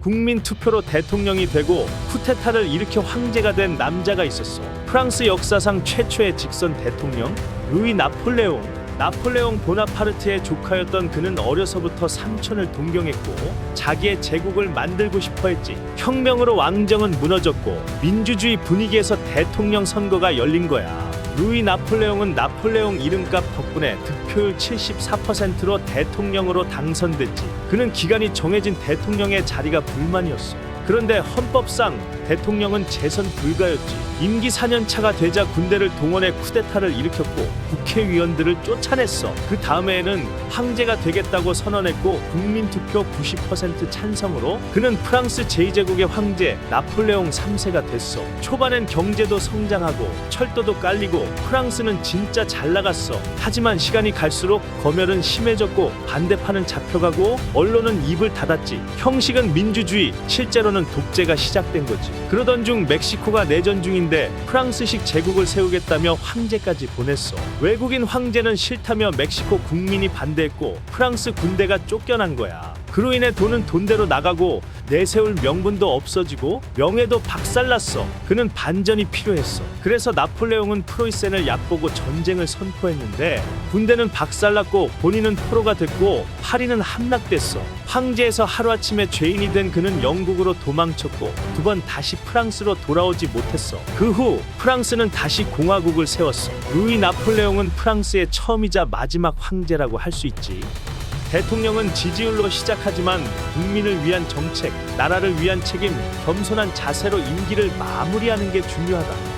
국민 투표로 대통령이 되고 쿠데타를 일으켜 황제가 된 남자가 있었어. 프랑스 역사상 최초의 직선 대통령 루이 나폴레옹. 나폴레옹 보나파르트의 조카였던 그는 어려서부터 삼촌을 동경했고 자기의 제국을 만들고 싶어 했지. 혁명으로 왕정은 무너졌고 민주주의 분위기에서 대통령 선거가 열린 거야. 루이 나폴레옹은 나폴레옹 이름값 덕분에 득표율 74%로 대통령으로 당선됐지. 그는 기간이 정해진 대통령의 자리가 불만이었어. 그런데 헌법상 대통령은 재선 불가였지. 임기 4년 차가 되자 군대를 동원해 쿠데타를 일으켰고 국회의원들을 쫓아냈어. 그 다음해에는 황제가 되겠다고 선언했고 국민 투표 90% 찬성으로 그는 프랑스 제2제국의 황제 나폴레옹 3세가 됐어. 초반엔 경제도 성장하고 철도도 깔리고 프랑스는 진짜 잘 나갔어. 하지만 시간이 갈수록 검열은 심해졌고 반대파는 잡혀가고 언론은 입을 닫았지. 형식은 민주주의, 실제로는 독재가 시작된 거지. 그러던 중 멕시코가 내전 중인데 프랑스식 제국을 세우겠다며 황제까지 보냈어. 외국인 황제는 싫다며 멕시코 국민이 반대했고 프랑스 군대가 쫓겨난 거야. 그로 인해 돈은 돈대로 나가고 내세울 명분도 없어지고 명예도 박살났어. 그는 반전이 필요했어. 그래서 나폴레옹은 프로이센을 얕보고 전쟁을 선포했는데 군대는 박살났고 본인은 포로가 됐고 파리는 함락됐어. 황제에서 하루아침에 죄인이 된 그는 영국으로 도망쳤고 두 번 다시 프랑스로 돌아오지 못했어. 그 후 프랑스는 다시 공화국을 세웠어. 루이 나폴레옹은 프랑스의 처음이자 마지막 황제라고 할 수 있지. 대통령은 지지율로 시작하지만 국민을 위한 정책, 나라를 위한 책임, 겸손한 자세로 임기를 마무리하는 게 중요하다.